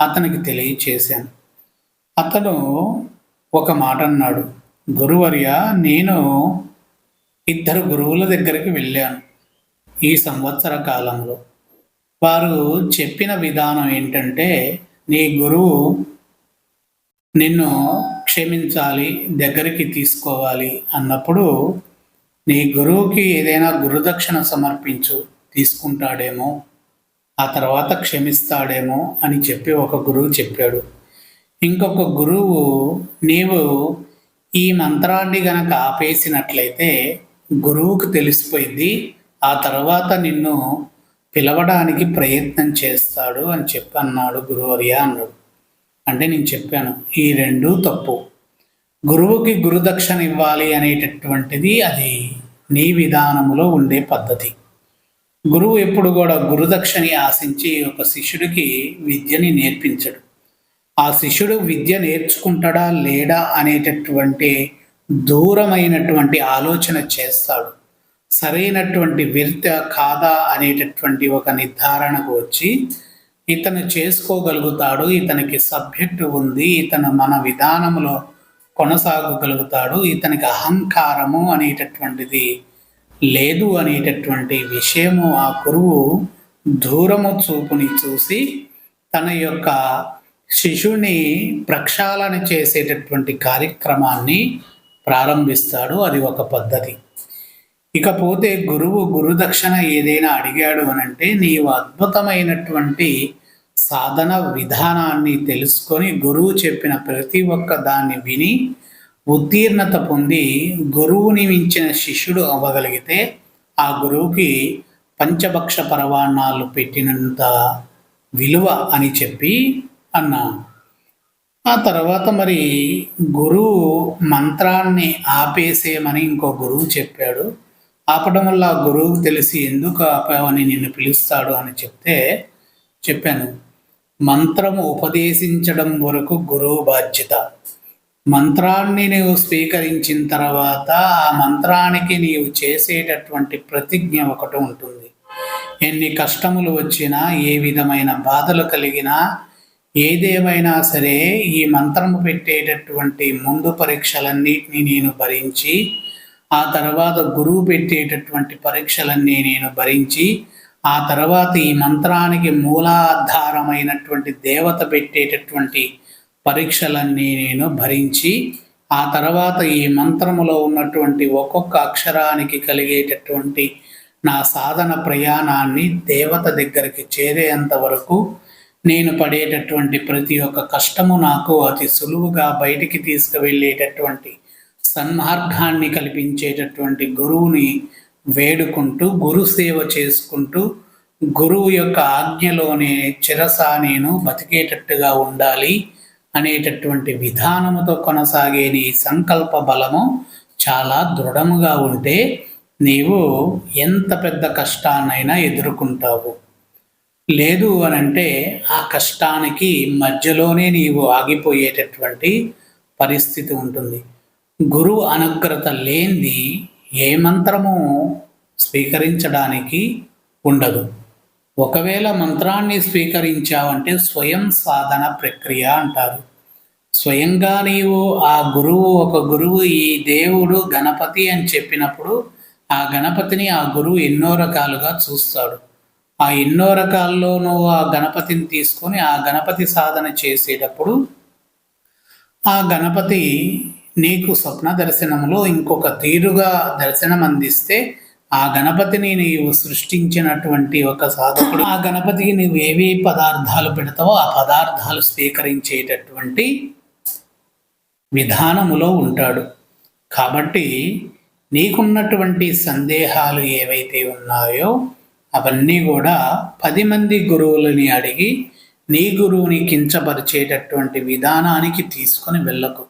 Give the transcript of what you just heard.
అతనికి తెలియచేశాను. అతను ఒక మాట అన్నాడు గురువర్య నేను ఇద్దరు గురువుల దగ్గరికి వెళ్ళాను ఈ సంవత్సర కాలంలో. వారు చెప్పిన విధానం ఏంటంటే నీ గురువు నిన్ను క్షమించాలి దగ్గరికి తీసుకోవాలి అన్నప్పుడు నీ గురువుకి ఏదైనా గురుదక్షిణ సమర్పించు తీసుకుంటాడేమో ఆ తర్వాత క్షమిస్తాడేమో అని చెప్పి ఒక గురువు చెప్పాడు. ఇంకొక గురువు నీవు ఈ మంత్రాన్ని గనక ఆపేసినట్లయితే గురువుకు తెలిసిపోయింది ఆ తర్వాత నిన్ను పిలవడానికి ప్రయత్నం చేస్తాడు అని చెప్పి అన్నాడు గురువర్య అన్నాడు. అంటే నేను చెప్పాను ఈ రెండు తప్పు. గురువుకి గురుదక్షిణ ఇవ్వాలి అనేటటువంటిది అది నీ విధానములో ఉండే పద్ధతి. గురువు ఎప్పుడు కూడా గురుదక్షిణి ఆశించి ఒక శిష్యుడికి విద్యని నేర్పించడు. ఆ శిష్యుడు విద్య నేర్చుకుంటాడా లేడా అనేటటువంటి దూరమైనటువంటి ఆలోచన చేస్తాడు. సరైనటువంటి విద్య కాదా అనేటటువంటి ఒక నిర్ధారణకు వచ్చి ఇతను చేసుకోగలుగుతాడు ఇతనికి సబ్జెక్టు ఉంది ఇతను మన విధానంలో కొనసాగగలుగుతాడు ఇతనికి అహంకారము అనేటటువంటిది లేదు అనేటటువంటి విషయము ఆ గురువు దూరము చూపుని చూసి తన యొక్క శిశువుని ప్రక్షాళన చేసేటటువంటి కార్యక్రమాన్ని ప్రారంభిస్తాడు. అది ఒక పద్ధతి. ఇకపోతే గురువు గురుదక్షిణ ఏదైనా అడిగాడు అని అంటే నీవు అద్భుతమైనటువంటి సాధన విధానాన్ని తెలుసుకొని గురువు చెప్పిన ప్రతి ఒక్క దాన్ని విని ఉత్తీర్ణత పొంది గురువుని మించిన శిష్యుడు అవ్వగలిగితే ఆ గురువుకి పంచభక్ష పరవాణాలు పెట్టినంత విలువ అని చెప్పి అన్నాను. ఆ తర్వాత మరి గురువు మంత్రాన్ని ఆపేసేయమని ఇంకో గురువు చెప్పాడు. ఆపడం వల్ల ఆ గురువుకు తెలిసి ఎందుకు ఆపావని నిన్ను పిలుస్తాడు అని చెప్తే చెప్పాను. మంత్రము ఉపదేశించడం వరకు గురువు బాధ్యత. మంత్రాన్ని నీవు స్వీకరించిన తర్వాత ఆ మంత్రానికి నీవు చేసేటటువంటి ప్రతిజ్ఞ ఒకటి ఉంటుంది. ఎన్ని కష్టములు వచ్చినా ఏ విధమైన బాధలు కలిగినా ఏదేమైనా సరే ఈ మంత్రము పెట్టేటటువంటి ముందు పరీక్షలన్నిటిని నేను భరించి ఆ తర్వాత గురువు పెట్టేటటువంటి పరీక్షలన్నీ నేను భరించి ఆ తర్వాత ఈ మంత్రానికి మూలాధారమైనటువంటి దేవత పెట్టేటటువంటి పరీక్షలన్నీ నేను భరించి ఆ తర్వాత ఈ మంత్రములో ఉన్నటువంటి ఒక్కొక్క అక్షరానికి కలిగేటటువంటి నా సాధన ప్రయాణాన్ని దేవత దగ్గరికి చేరేంత వరకు నేను పడేటటువంటి ప్రతి ఒక్క కష్టము నాకు అతి సులువుగా బయటికి తీసుకువెళ్ళేటటువంటి సన్మార్గాన్ని కల్పించేటటువంటి గురువుని వేడుకుంటూ గురు సేవ చేసుకుంటూ గురువు యొక్క ఆజ్ఞలోనే చిరసా నేను బతికేటట్టుగా ఉండాలి. అనేటటువంటి విధానముతో కొనసాగే నీ సంకల్ప బలము చాలా దృఢముగా ఉంటే నీవు ఎంత పెద్ద కష్టాన్నైనా ఎదుర్కొంటావు. లేదు అని అంటే ఆ కష్టానికి మధ్యలోనే నీవు ఆగిపోయేటటువంటి పరిస్థితి ఉంటుంది. గురువు అనుగ్రత లేనిది ఏ మంత్రము స్వీకరించడానికి ఉండదు. ఒకవేళ మంత్రాన్ని స్వీకరించావంటే స్వయం సాధన ప్రక్రియ అంటారు. స్వయంగా నీవు ఆ గురువు ఒక గురువు ఈ దేవుడు గణపతి అని చెప్పినప్పుడు ఆ గణపతిని ఆ గురువు ఎన్నో రకాలుగా చూస్తాడు. ఆ ఎన్నో రకాల్లో నువ్వు ఆ గణపతిని తీసుకొని ఆ గణపతి సాధన చేసేటప్పుడు ఆ గణపతి నీకు స్వప్న దర్శనంలో ఇంకొక తీరుగా దర్శనం అందిస్తే ఆ గణపతిని నీవు సృష్టించినటువంటి ఒక సాధకుడు ఆ గణపతికి నువ్వు ఏవి పదార్థాలు పెడతావో ఆ పదార్థాలు స్వీకరించేటటువంటి విధానములో ఉంటాడు. కాబట్టి నీకున్నటువంటి సందేహాలు ఏవైతే ఉన్నాయో అవన్నీ కూడా పది మంది గురువులని అడిగి నీ గురువుని కించపరిచేటటువంటి విధానానికి తీసుకొని వెళ్ళకు.